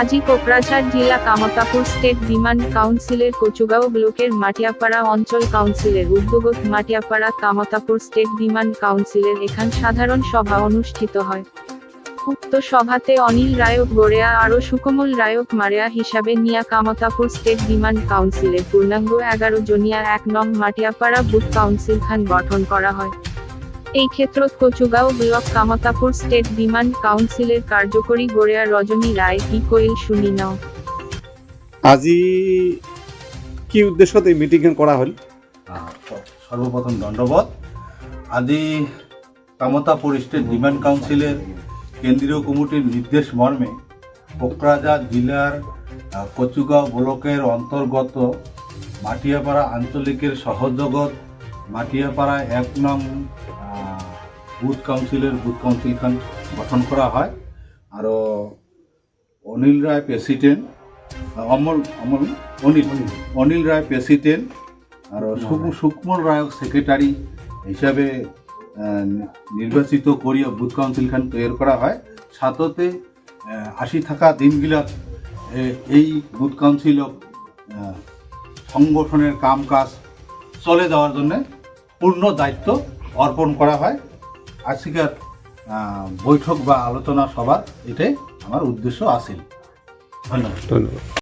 আজি কোকরাঝাড় জেলা Kamtapur state demand কাউন্সিলের কচুগাঁও ব্লকের মাটিয়াপাড়া অঞ্চল কাউন্সিলের উদ্যোগত মাটিয়াপাড়া কামতাপুর স্টেট ডিমান্ড কাউন্সিলের এখান সাধারণ সভা অনুষ্ঠিত হয়। উক্ত সভাতে অনিল রায়ক গড়েয়া আরও সুকমল রায়ক মারেয়া হিসাবে নিয়া কামতাপুর স্টেট ডিমান্ড কাউন্সিলের পূর্ণাঙ্গ এগারো জনিয়া এক নং মাটিয়াপাড়া বুথ কাউন্সিল খান গঠন করা হয়। এই ক্ষেত্ৰত Kachugaon block Kamatapur state demand কাউন্সিলের কার্যকরী গড়েয়া রজনী রায় কি কইল শুনি নাও। আজি কি উদ্দেশ্যত এই মিটিংখন কৰা হ'ল? আহ, সর্বপ্রথম দণ্ডবোধ আদি কামতাপুর স্টেট ডিমান্ড কাউন্সিলের কেন্দ্রীয় কমিটির নির্দেশ মর্মে কোকরাঝাড় জেলার আহ, কচুগাঁও ব্লকের অন্তর্গত মাটিয়াপাড়া আঞ্চলিকের সহযোগত মাটিয়াপাড়া এক নং বুথ কাউন্সিলের বুথ কাউন্সিলখান গঠন করা হয়। আরও অনিল রায় প্রেসিডেন্ট অমল অমল অনিল অনিল রায় প্রেসিডেন্ট আর সুক- সুকমল রায়ক সেক্রেটারি হিসাবে নির্বাচিত করিয়া বুথ কাউন্সিলখান তৈরি করা হয়। আহ, আশি থাকা দিনগিলাত এই বুথ কাউন্সিলক সংগঠনের কাম কাজ চলে যাওয়ার জন্য পূর্ণ দায়িত্ব অর্পণ করা হয়। আজকের বৈঠক বা আলোচনা সভা এটাই আমার উদ্দেশ্য আসিল। ধন্যবাদ। ধন্যবাদ।